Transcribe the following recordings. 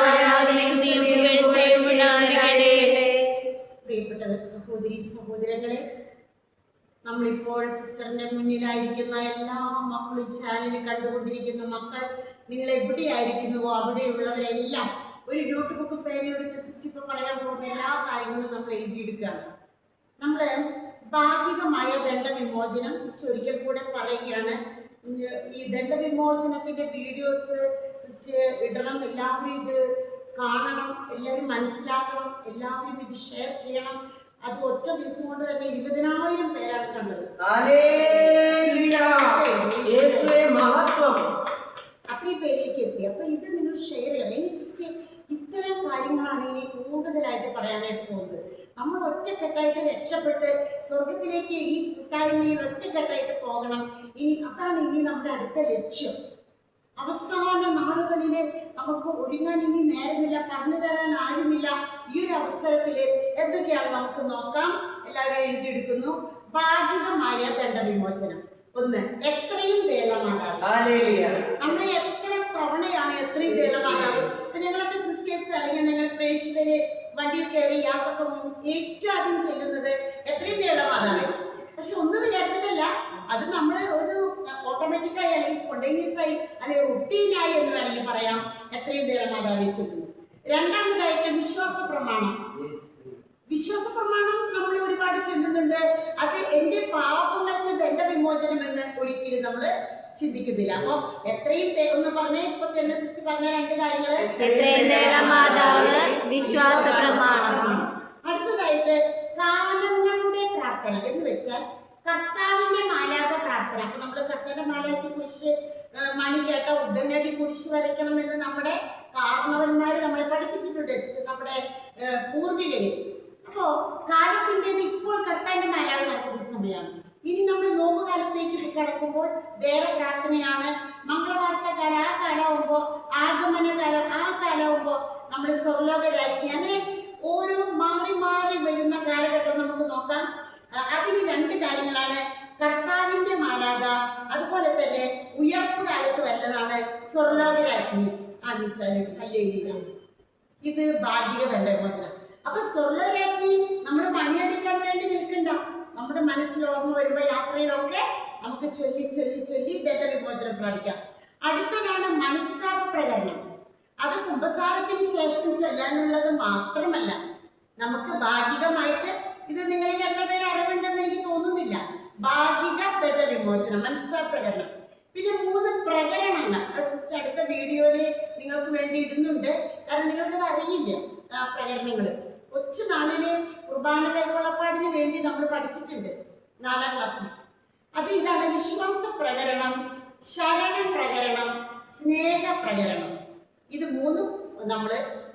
ആരാധനയും പ്രിയപ്പെട്ട സഹോദരി സഹോദരങ്ങളെ നമ്മളിപ്പോൾ സിസ്റ്ററിന്റെ മുന്നിലായിരിക്കുന്ന എല്ലാ മക്കളും ചാനൽ കണ്ടുകൊണ്ടിരിക്കുന്ന മക്കൾ നിങ്ങൾ എവിടെയായിരിക്കുന്നുവോ അവിടെയുള്ളവരെല്ലാം ഒരു നോട്ട് ബുക്ക് പേനയെടുത്ത് സിസ്റ്റർ ഇപ്പൊ പറയാൻ പോകുന്ന എല്ലാ കാര്യങ്ങളും നമ്മൾ എഴുതിയെടുക്കുകയാണ്. നമ്മൾ ഭാഗികമായ ദണ്ഡവിമോചനം സിസ്റ്റർ ഒരിക്കൽ കൂടെ പറയുകയാണ്. ഉം, ദണ്ഡ വിമോചനത്തിന്റെ വീഡിയോസ് സിസ്റ്റർ ഇടണം എല്ലാവരും ഇത് കാണണം എല്ലാവരും മനസ്സിലാക്കണം എല്ലാവരും ഇത് ഷെയർ ചെയ്യണം. അത് ഒറ്റ ദിവസം കൊണ്ട് തന്നെ ഇരുപതിനായിരം പേരാണ് കണ്ടത് ഹല്ലേലൂയ. യേശുവേ മഹത്വം അത്രയും പേരിലേക്ക് എത്തി അപ്പൊ ഇത് നിങ്ങൾ ഷെയർ ചെയ്യണം ഇനി സിസ്റ്റർ ഇത്തരം കാര്യങ്ങളാണ് ഇനി കൂടുതലായിട്ട് പറയാനായിട്ട് പോകുന്നത് നമ്മൾ ഒറ്റക്കെട്ടായിട്ട് രക്ഷപ്പെട്ട് സ്വർഗത്തിലേക്ക് ഈ കൂട്ടായ്മയിൽ ഒറ്റക്കെട്ടായിട്ട് പോകണം. ഇനി അതാണ് ഇനി നമ്മുടെ അടുത്ത ലക്ഷ്യം. അവസാന നാളുകളിൽ നമുക്ക് ഒരുങ്ങാൻ ഇനി നേരമില്ല പറഞ്ഞു തരാൻ ആരുമില്ല ഈ ഒരു അവസരത്തിൽ എന്തൊക്കെയാണ് നമുക്ക് നോക്കാം. എല്ലാവരും എഴുതിയെടുക്കുന്നു. ഭാഗികമായ ദണ്ഡവിമോചനം. ഒന്ന് എത്രയും വേലമാണ്. നമ്മൾ എത്ര തവണയാണ് എത്രയും വേലമാണ് ഇപ്പൊ ഞങ്ങളൊക്കെ സിസ്റ്റേഴ്സ് അല്ലെങ്കിൽ നിങ്ങൾ പ്രേക്ഷകര് വണ്ടിയിൽ കയറി യാത്ര പോകും ഏറ്റവും ആദ്യം ചെല്ലുന്നത് എത്രയും ദേവമാതാവ് പക്ഷെ ഒന്നും വിചാരിച്ചിട്ടല്ല. അത് നമ്മൾ ഒരു ഓട്ടോമാറ്റിക്കായി അല്ലെങ്കിൽ സ്പോണ്ടേനിയസ് ആയി അല്ലെങ്കിൽ റുട്ടീനായി എന്ന് വേണമെങ്കിൽ പറയാം. എത്രയും ദേവമാതാവെ ചെല്ലുന്നു. രണ്ടാമതായിട്ട് വിശ്വാസ പ്രമാണം. വിശ്വാസ പ്രമാണം നമ്മൾ ഒരുപാട് ചെല്ലുന്നുണ്ട്. അത് എന്റെ പാപങ്ങൾക്ക് ദണ്ഡവിമോചനം എന്ന് ഒരിക്കലും നമ്മൾ ചിന്തിക്കുന്നില്ല. അപ്പൊ എത്രയും ഒന്ന് പറഞ്ഞേ ഇപ്പൊ തന്നെ സിസ്റ്റർ പറഞ്ഞ രണ്ട് കാര്യങ്ങൾ. വിശ്വാസ പ്രമാണം അടുത്തതായിട്ട് കാലങ്ങളുടെ പ്രാർത്ഥന എന്ന് വെച്ചാൽ കർത്താവിന്റെ മാലാക പ്രാർത്ഥന. അപ്പൊ നമ്മൾ കർത്താവിന്റെ മാലാക്ക് കുരിശ് ആ, മണി കേട്ട ഉടനടി കുരിശ് വരയ്ക്കണം എന്ന് നമ്മുടെ കാർണവന്മാര് നമ്മളെ പഠിപ്പിച്ചിട്ടുണ്ട്. നമ്മുടെ ആ, പൂർവികര്. അപ്പോ കാലത്തിന്റെത് ഇപ്പോൾ കർത്താവിന്റെ മാലാക നടക്കുന്ന സമയമാണ്. ഇനി നമ്മൾ നോമ്പ് കാലത്തേക്ക് കിടക്കുമ്പോൾ വേറെ പ്രാർത്ഥനയാണ്. മംഗളവാർത്ത കാലം ആ കാലമാകുമ്പോൾ ആഗമന കാലം ആ കാലമാകുമ്പോൾ നമ്മൾ സ്വർലോക രാജ്ഞി അങ്ങനെ ഓരോ മാറി മാറി വരുന്ന കാലഘട്ടം നമുക്ക് നോക്കാം. അതിന് രണ്ട് കാര്യങ്ങളാണ്. കർത്താവിന്റെ മാലാക അതുപോലെ തന്നെ ഉയർപ്പ് കാലത്ത് വരുന്നതാണ് സ്വർലോക രാജ്ഞി ആണിച്ചാലും കല്ലേരിയ ഇത് തന്നെ മോചനം അപ്പൊ സ്വർലോകരാജ്ഞി നമ്മൾ മണിയടിക്കാൻ വേണ്ടി നിൽക്കണ്ട നമ്മുടെ മനസ്സിൽ വരുമ്പോൾ വരുമ്പോ യാത്രയിലൊക്കെ നമുക്ക് ചൊല്ലി ചൊല്ലി ചൊല്ലി ദണ്ഡവിമോചനം പ്രാപിക്കാം. അടുത്തതാണ് മനസ്താപ പ്രകടനം. അത് കുംഭസാരത്തിന് ശേഷം ചെല്ലാനുള്ളത് മാത്രമല്ല നമുക്ക് ഭാഗികമായിട്ട് ഇത് നിങ്ങളിൽ എത്ര പേര് അറിവുണ്ടെന്ന് എനിക്ക് തോന്നുന്നില്ല. ഭാഗിക ദണ്ഡ വിമോചനം മനസ്താപ പ്രകടനം. പിന്നെ മൂന്ന് പ്രകരണങ്ങൾ. സിസ്റ്റർ അടുത്ത വീഡിയോയിൽ നിങ്ങൾക്ക് വേണ്ടി ഇടുന്നുണ്ട്. കാരണം നിങ്ങൾക്കത് അറിയില്ല ആ പ്രകരണങ്ങൾ കൊച്ചു നാളിൽ കുർബാന കൈക്കൊള്ളപ്പാടിന് വേണ്ടി നമ്മൾ പഠിച്ചിട്ടുണ്ട്. നാലാം ക്ലാസ്സിൽ. അത് ഇതാണ് വിശ്വാസ പ്രകരണം ശരണ പ്രകരണം സ്നേഹ പ്രകരണം. ഇത് മൂന്നും നമ്മൾ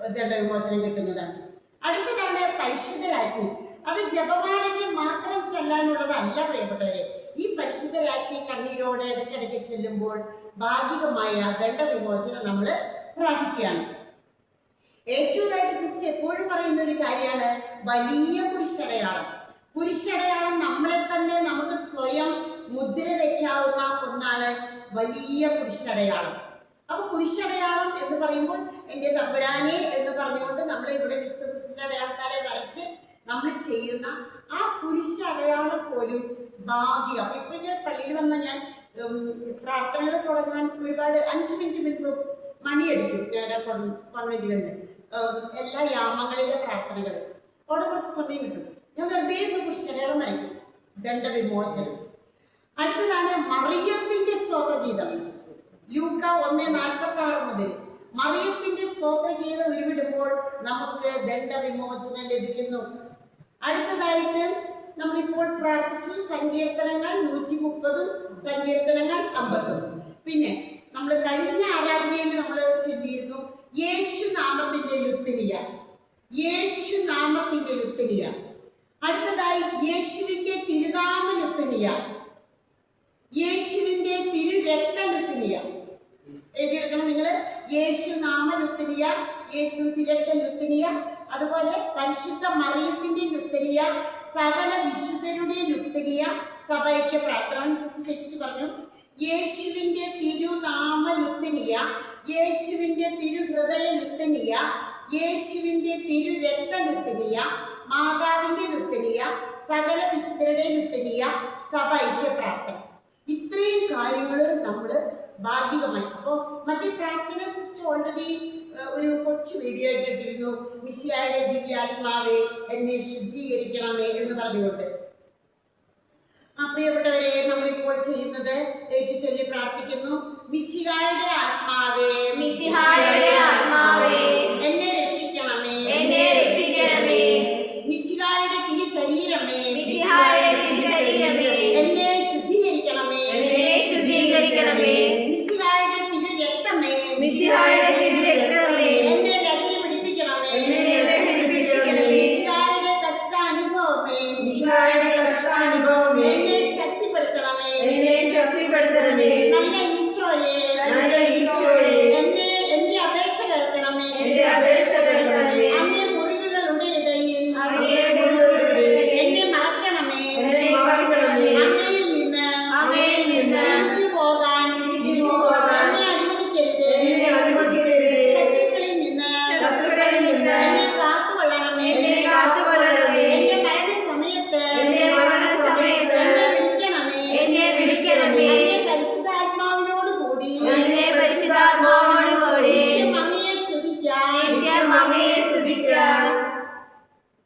ദണ്ഡവിമോചനം കിട്ടുന്നതാണ്. അടുത്തതാണ് പരിശുദ്ധരാജ്ഞി. അത് ജപമാലയ്ക്ക് മാത്രം ചെല്ലാനുള്ളതല്ല പ്രിയപ്പെട്ടവരെ. ഈ പരിശുദ്ധരാജ്ഞി കണ്ണീരോടെ ഇടയ്ക്കിടയ്ക്ക് ചെല്ലുമ്പോൾ ഭാഗികമായ ദണ്ഡവിമോചനം നമ്മൾ പ്രാപിക്കുകയാണ്. ഏറ്റവുമായിട്ട് സിസ്റ്റർ എപ്പോഴും പറയുന്ന ഒരു കാര്യമാണ് വലിയ കുരിശടയാളം. കുരിശടയാളം നമ്മളെ തന്നെ നമുക്ക് സ്വയം മുദ്ര വയ്ക്കാവുന്ന ഒന്നാണ് വലിയ കുരിശടയാളം. അപ്പൊ കുരിശടയാളം എന്ന് പറയുമ്പോൾ എന്റെ തമ്പുരാനെ എന്ന് പറഞ്ഞുകൊണ്ട് നമ്മൾ ഇവിടെ വിശുദ്ധ കുരിശിന്റെ അടയാളത്താലെ വരച്ച് നമ്മൾ ചെയ്യുന്ന ആ കുരിശടയാളം പോലും ഭാഗ്യം. ഇപ്പൊ ഞാൻ പള്ളിയിൽ വന്ന ഞാൻ പ്രാർത്ഥനകൾ തുടങ്ങാൻ ഒരുപാട് അഞ്ച് മിനിറ്റ് മുൻപ് മണിയെടുക്കും ഞങ്ങളുടെ കോൺവെന്റുകളിൽ. എല്ലാ യാമങ്ങളിലെ പ്രാർത്ഥനകൾ. അവിടെ കുറച്ച് സമയം കിട്ടും. ഞാൻ വെറുതെ ഒന്ന് കുരിശടയാളം ദണ്ഡവിമോചനം അടുത്തതാണ് മറിയത്തിന്റെ സ്തോത്രഗീതം. ലൂക്ക ഒന്ന് നാൽപ്പത്തി ആറ് മുതൽ മറിയത്തിന്റെ സ്തോത്രഗീതം ഉരുവിടുമ്പോൾ നമുക്ക് ദണ്ഡവിമോചനം ലഭിക്കുന്നു. അടുത്തതായിട്ട് നമ്മളിപ്പോൾ പ്രാർത്ഥിച്ചു സങ്കീർത്തനങ്ങൾ നൂറ്റി മുപ്പതും സങ്കീർത്തനങ്ങൾ അമ്പതും. പിന്നെ നമ്മൾ കഴിഞ്ഞ ആരാധനയിൽ നമ്മൾ ചൊല്ലിയിരുന്നു യേശു നാമത്തിന്റെ ലുത്തിനിയ. യേശു നാമത്തിന്റെ ലുത്തിനിയ. അടുത്തതായി യേശുവിന്റെ തിരുനാമനത്തിനിയ. യേശുവിന്റെ തിരുരക്തനത്തിനിയ. എഴുതിയെടുക്കണം നിങ്ങൾ യേശു നാമനുത്തനിയ യേശു തിരക്കനുത്തനിയ അതുപോലെ പരിശുദ്ധ മറിയത്തിന്റെ നുത്തനിയ സകല വിശുദ്ധരുടെ നുത്തനിയ സഭയ്ക്ക് പ്രാർത്ഥന തെറ്റിച്ച് പറഞ്ഞു. യേശുവിന്റെ തിരുനാമനുത്തനിയ യേശുവിന്റെ തിരുഹൃദയനുത്തനിയ യേശുവിന്റെ തിരുരക്തനുത്തനിയ മാതാവിന്റെ ലുത്തരിയ സകല വിശുദ്ധരുടെ ലുത്തരിയ സഭ പ്രാർത്ഥന. ഇത്രയും കാര്യങ്ങൾ നമ്മൾ ഭാഗികമായി അപ്പോൾ മറ്റേ പ്രാർത്ഥന സിസ്റ്റം ഓൾറെഡി ഒരു കൊച്ചു വീഡിയോ ആയിട്ട് ഇട്ടിരുന്നു ദിവ്യാത്മാവേ എന്നെ ശുദ്ധീകരിക്കണമേ എന്ന് പറഞ്ഞുകൊണ്ട്. പ്രിയപ്പെട്ടവരെ നമ്മളിപ്പോൾ ചെയ്യുന്നത് ഏറ്റുചൊല്ലി പ്രാർത്ഥിക്കുന്നു. മിശിഹായുടെ ആത്മാവേ മിശിഹായുടെ ആത്മാവേ.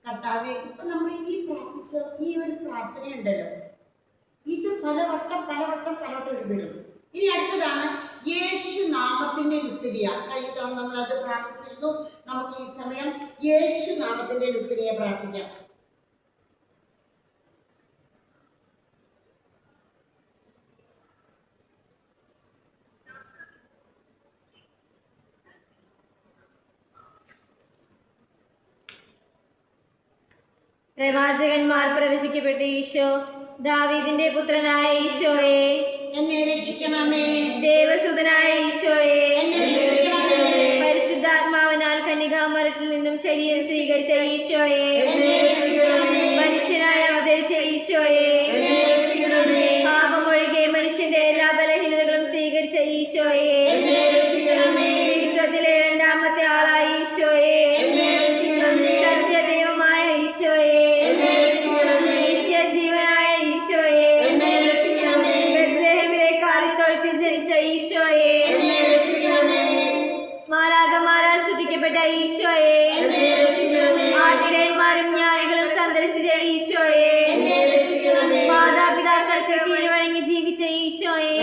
കർത്താവെ ഇപ്പൊ നമ്മൾ ഈ പ്രാർത്ഥിച്ച ഈ ഒരു പ്രാർത്ഥന ഉണ്ടല്ലോ ഇത് പലവട്ടം പലവട്ടം പലവട്ടം ഒരുപിടും ഇനി അടുത്തതാണ് യേശു നാമത്തിന്റെ ലുത്തിരിയ. കഴിഞ്ഞ തവണ നമ്മൾ അത് പ്രാർത്ഥിച്ചിരുന്നു. നമുക്ക് ഈ സമയം യേശു നാമത്തിന്റെ ലുത്തിരിയെ പ്രാർത്ഥിക്കാം. പ്രവാചകന്മാർ പ്രവചിക്കപ്പെട്ട ഈശോ ദാവീദിന്റെ പുത്രനായ ഈശോയെ. എന്നെ രക്ഷിക്കണമേ. ദേവസുതനായ ഈശോയെ. എന്നെ രക്ഷിക്കണമേ. പരിശുദ്ധാത്മാവിനാൽ കനികാമരത്തിൽ നിന്നും ശരീരം സ്വീകരിച്ച ഈശോയെ. ഈശോയെ. മാതാപിതാക്കൾക്ക് കീഴ്വഴങ്ങി ജീവിച്ച ഈശോയെ.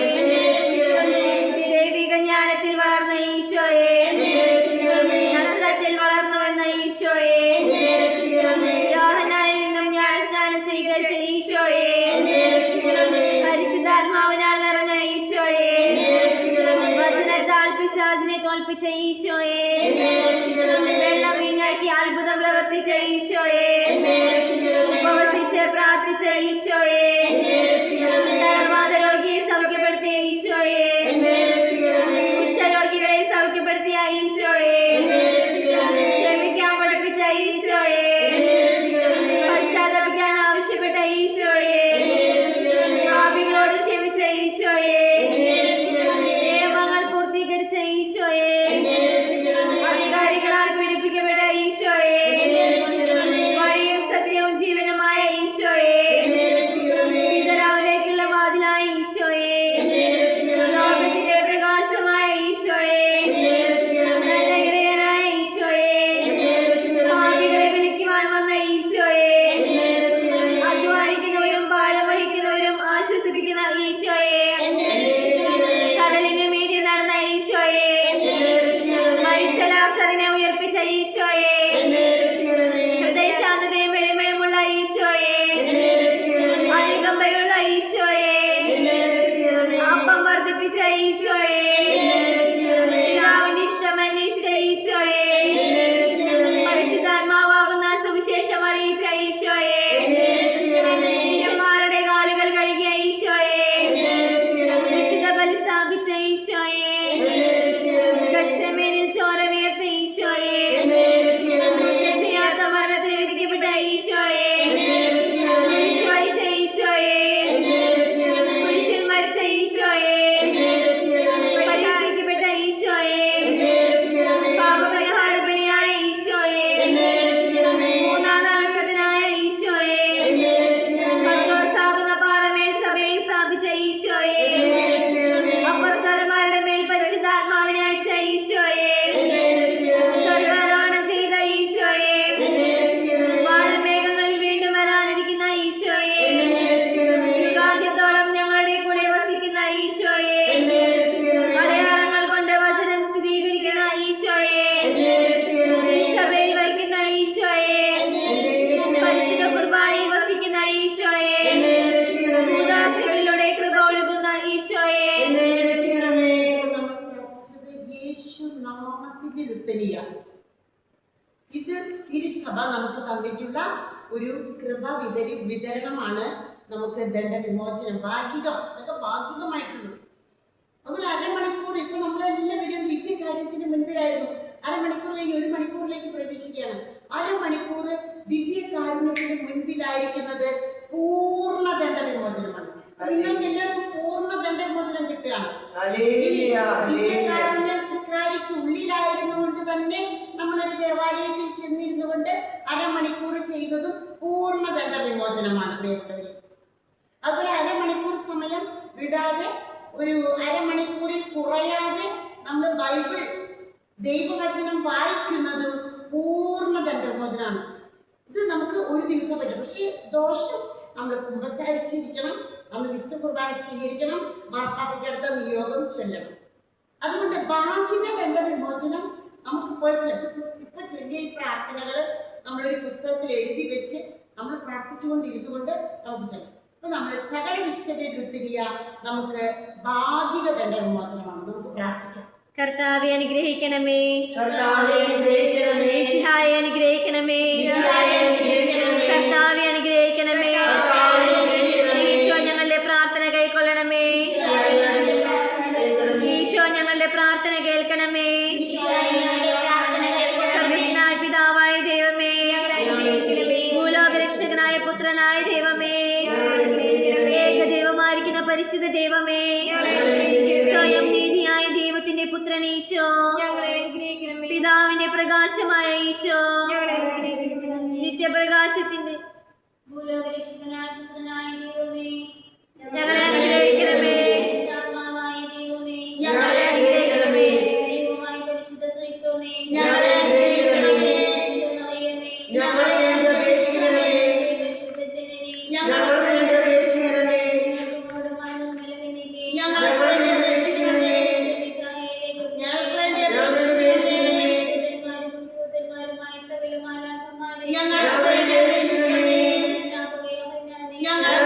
ദണ്ഡവിമോചനം ഭാഗികം അതൊക്കെ ഭാഗികമായിട്ടുള്ളൂ നമ്മൾ അരമണിക്കൂർ ഇപ്പൊ നമ്മളെല്ലാവരും ദിവ്യ കാര്യത്തിന് മുൻപിലായിരുന്നു. അരമണിക്കൂർ കഴിഞ്ഞ് ഒരു മണിക്കൂറിലേക്ക് പ്രവേശിക്കുകയാണ്. അരമണിക്കൂർ ദിവ്യ കാരുണ്യത്തിന് മുൻപിലായിരിക്കുന്നത് പൂർണ ദണ്ഡവിമോചനമാണ് വിമോചനമാണ് നിങ്ങൾക്ക് എല്ലാവർക്കും പൂർണ ദണ്ഡവിമോചനം കിട്ടുകയാണ്. ദിവ്യകാരുണ്യ സക്രാരിക്ക് ഉള്ളിലായിരുന്നുകൊണ്ട് തന്നെ നമ്മളൊരു ദേവാലയത്തിൽ ചെന്നിരുന്നു കൊണ്ട് അരമണിക്കൂർ ചെയ്തതും പൂർണ ദണ്ഡവിമോചനമാണ് പ്രിയപ്പെട്ടവര്. അതുപോലെ അരമണിക്കൂർ സമയം വിടാതെ ഒരു അരമണിക്കൂറിൽ കുറയാതെ നമ്മൾ ബൈബിൾ ദൈവവചനം വായിക്കുന്നത് പൂർണ മോചനമാണ് ഇത് നമുക്ക് ഒരു ദിവസം പറ്റും. പക്ഷേ ദോഷം നമ്മൾ കുമ്പസാരിച്ചിരിക്കണം നമ്മൾ വിശുദ്ധ കുർബാന സ്വീകരിക്കണം മാർപ്പാപ്പയ്ക്കടുത്ത നിയോഗം ചൊല്ലണം. അതുകൊണ്ട് ഭാഗിക ദണ്ഡ വിമോചനം നമുക്ക് പേഴ്സണൽ ഇപ്പൊ ചെറിയ ഈ പ്രാർത്ഥനകൾ നമ്മളൊരു പുസ്തകത്തിൽ എഴുതി വെച്ച് നമ്മൾ പ്രാർത്ഥിച്ചുകൊണ്ടിരുന്നുകൊണ്ട് നമുക്ക് ചെല്ലാം. അപ്പൊ നമ്മൾ സകല വിശുദ്ധരെ ഉത്തിരിയ നമുക്ക് ഭാഗിക ദണ്ഡ വിമോചനമാണ് നമുക്ക് പ്രാർത്ഥിക്കാം കർത്താവെ അനുഗ്രഹിക്കണമേ കർത്താവേ, അനുഗ്രഹിക്കണമേ. അനുഗ്രഹിക്കണമേ. കർത്താവെ ഈശോ. പിതാവിന്റെ പ്രകാശമായ ഈശോ. നിത്യപ്രകാശത്തിന്റെ പുത്രനായ ദൈവമേ ഞങ്ങളെ അനുഗ്രഹിക്കണമേ. അപേക്ഷിക്കണമേ.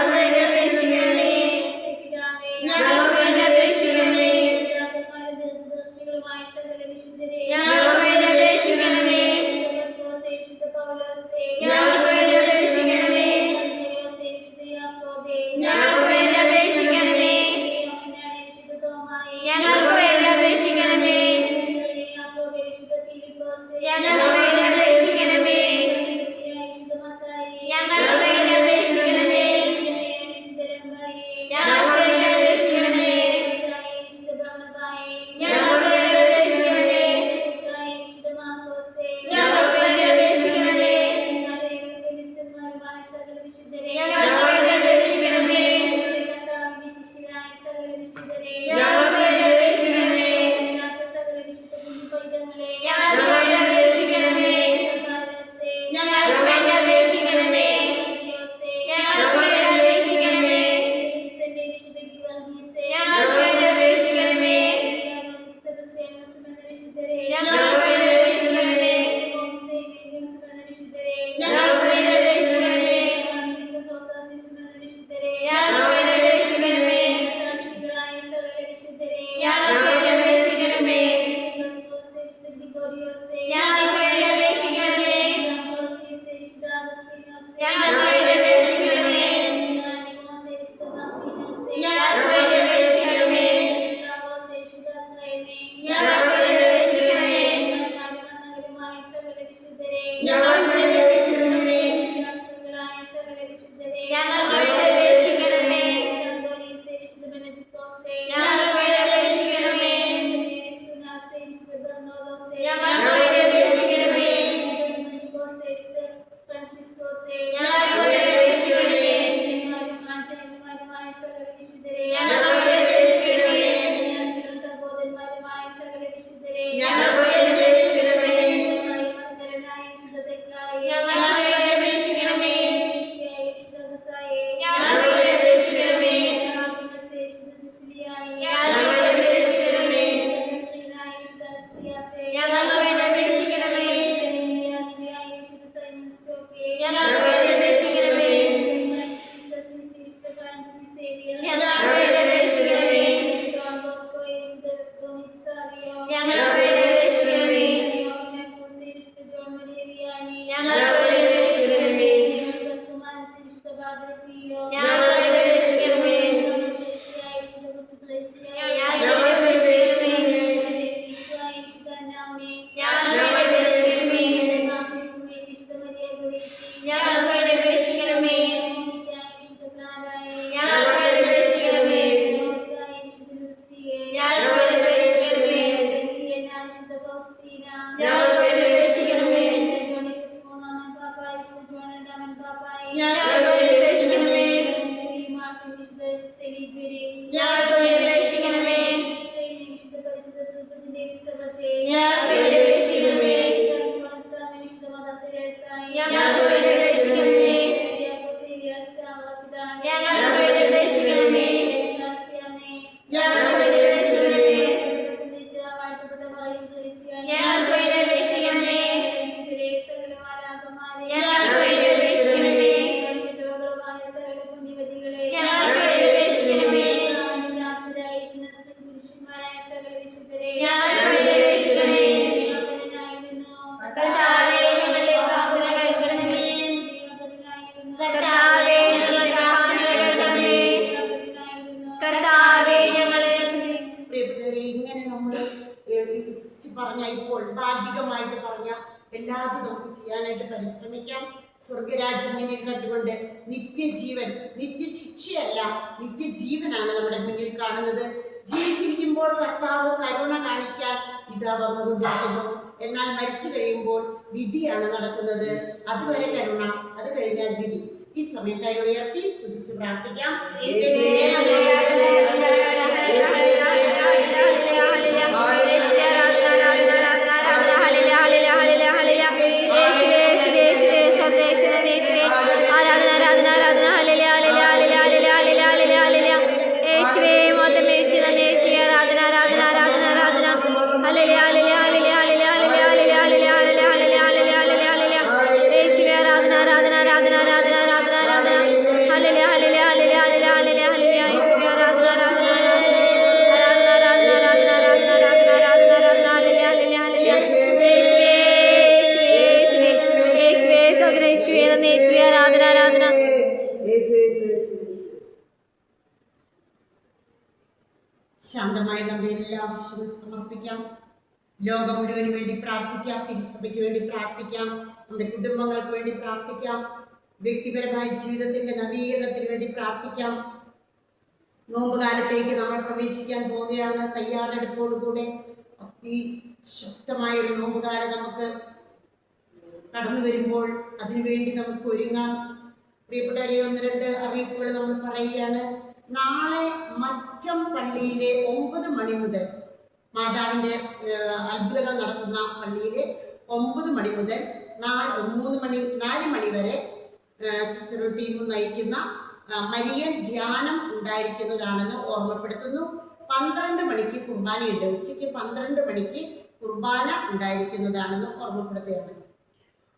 Yeah. ഞാൻ എല്ലാതും നമുക്ക് ചെയ്യാനായിട്ട് പരിശ്രമിക്കാം സ്വർഗരാജ്യം മുന്നിൽ കണ്ടുകൊണ്ട് നിത്യജീവൻ നിത്യശിക്ഷയല്ല നിത്യജീവനാണ് നമ്മുടെ മുന്നിൽ കാണുന്നത് ജീവിച്ചിരിക്കുമ്പോൾ കർത്താവ് കരുണ കാണിക്കാൻ ഇതാ വന്നുകൊണ്ടിരിക്കുന്നു എന്നാൽ മരിച്ചു കഴിയുമ്പോൾ വിധിയാണ് നടക്കുന്നത് അതുവരെ കരുണ അത് കഴിഞ്ഞാൽ വിധി ഈ സമയത്തായി ഉയർത്തി സ്തുതിച്ച് പ്രാർത്ഥിക്കാം ശാന്തമായി നമ്മുടെ എല്ലാ ആവശ്യവും സമർപ്പിക്കാം. ലോകം മുഴുവൻ വേണ്ടി പ്രാർത്ഥിക്കാം. തിരുസഭയ്ക്ക് വേണ്ടി പ്രാർത്ഥിക്കാം. നമ്മുടെ കുടുംബങ്ങൾക്ക് വേണ്ടി പ്രാർത്ഥിക്കാം. വ്യക്തിപരമായ ജീവിതത്തിന്റെ നവീകരണത്തിന് വേണ്ടി പ്രാർത്ഥിക്കാം. നോമ്പ് കാലത്തേക്ക് നമ്മൾ പ്രവേശിക്കാൻ പോവുകയാണ്. തയ്യാറെടുപ്പോടുകൂടെ അതിശക്തമായ ഒരു നോമ്പുകാലം നമുക്ക് കടന്നു വരുമ്പോൾ അതിനുവേണ്ടി നമുക്ക് ഒരുങ്ങാം. പ്രിയപ്പെട്ടവരെ ഒന്ന് രണ്ട് അറിയിപ്പുകൾ നമ്മൾ പറയുകയാണ്. നാളെ മറ്റം പള്ളിയിലെ ഒമ്പത് മണി മുതൽ മാതാവിന്റെ അത്ഭുതങ്ങൾ നടത്തുന്ന പള്ളിയിലെ ഒമ്പത് മണി മുതൽ നാല് മൂന്ന് മണി നാല് മണി വരെ സിസ്റ്റർ ടീം നയിക്കുന്ന മരിയൻ ധ്യാനം ഉണ്ടായിരിക്കുന്നതാണെന്ന് ഓർമ്മപ്പെടുത്തുന്നു. പന്ത്രണ്ട് മണിക്ക് കുർബാനയുണ്ട്. ഉച്ചയ്ക്ക് പന്ത്രണ്ട് മണിക്ക് കുർബാന ഉണ്ടായിരിക്കുന്നതാണെന്ന് ഓർമ്മപ്പെടുത്തുകയാണ്.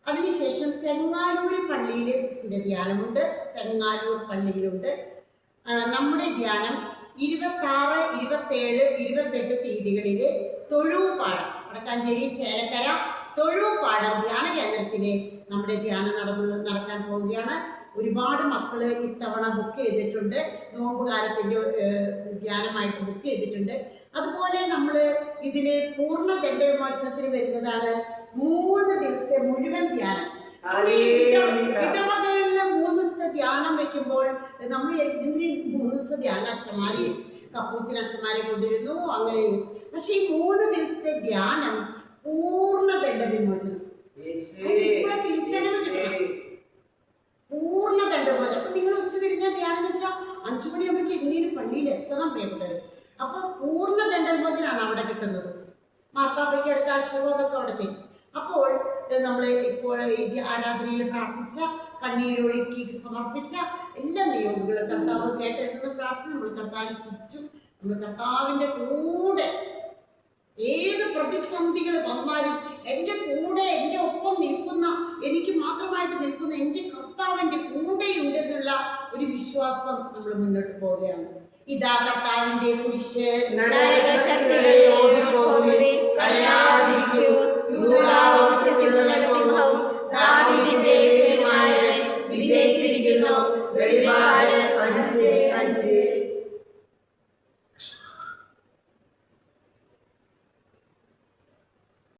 അതിനുശേഷം തെങ്ങാലൂർ പള്ളിയിലെ സിസ്റ്റിന്റെ ധ്യാനമുണ്ട്. തെങ്ങാലൂർ പള്ളിയിലുണ്ട്. നമ്മുടെ ധ്യാനം ഇരുപത്തി ആറ് ഇരുപത്തേഴ് ഇരുപത്തെട്ട് തീയതികളിൽ തൊഴുപാടം വടക്കാഞ്ചേരി ചേലക്കര തൊഴുപാടം ധ്യാന കേന്ദ്രത്തിലെ നമ്മുടെ ധ്യാനം നടന്നു നടക്കാൻ പോവുകയാണ്. ഒരുപാട് മക്കൾ ഇത്തവണ ബുക്ക് ചെയ്തിട്ടുണ്ട്. നോമ്പുകാലത്തിന്റെ ധ്യാനമായിട്ട് ബുക്ക് ചെയ്തിട്ടുണ്ട്. അതുപോലെ നമ്മൾ ഇതിന് പൂർണ ദണ്ഡവിമോചനത്തിന് വരുന്നതാണ് മൂന്ന് ദിവസത്തെ മുഴുവൻ ധ്യാനം. ഇടവകളിലെ മൂന്ന് ധ്യാനം വെക്കുമ്പോൾ നമ്മൾ ഇതിന് മൂന്ന് ദിവസത്തെ ധ്യാനം അച്ഛന്മാരെ കപ്പൂച്ചിന് അച്ഛന്മാരെ കൊണ്ടിരുന്നു അങ്ങനെ പക്ഷെ ഈ മൂന്ന് ദിവസത്തെ ധ്യാനം പൂർണ ദണ്ഡവിമോചനം വിമോചനം. പൂർണ തിരിച്ചറിവ് കിട്ടണം. പൂർണ ദണ്ഡവിമോചനം അപ്പൊ നിങ്ങൾ ഉച്ച തിരിഞ്ഞ ധ്യാനം എന്ന് വെച്ചാൽ അഞ്ചു മണിയാകുമ്പോൾ എങ്ങനെയും പള്ളിയിൽ എത്തണം പ്രിയപ്പെട്ടത് അപ്പൊ പൂർണ ദണ്ഡവിമോചനാണ് അവിടെ കിട്ടുന്നത്. മാർപ്പാപ്പയ്ക്ക് അടുത്ത ആശീർവാദമൊക്കെ അവിടെ തരും. അപ്പോൾ നമ്മൾ ഇപ്പോൾ ആരാധനയിൽ പ്രാർത്ഥിച്ച കണ്ണീരൊഴുക്കി സമർപ്പിച്ച എല്ലാ നിയമങ്ങളും കർത്താവ് കേട്ടിരുന്ന പ്രാർത്ഥന നമ്മൾ കർത്താവ് സ്തുതിച്ചു. നമ്മൾ കർത്താവിന്റെ കൂടെ ഏത് പ്രതിസന്ധികൾ വന്നാലും എന്റെ കൂടെ എന്റെ ഒപ്പം നിൽക്കുന്ന എനിക്ക് മാത്രമായിട്ട് നിൽക്കുന്ന എന്റെ കർത്താവ് എന്റെ കൂടെയുണ്ടെന്നുള്ള ഒരു വിശ്വാസം നമ്മൾ മുന്നോട്ട് പോവുകയാണ്. ഇതാ കർത്താവിന്റെ കുരിശ് കലയാതിരിക്കും സിംഹവും ദാവിദിന്റെ ഉന്നയിച്ചിരിക്കുന്നു. വെളിപാട് അഞ്ച് അഞ്ച്.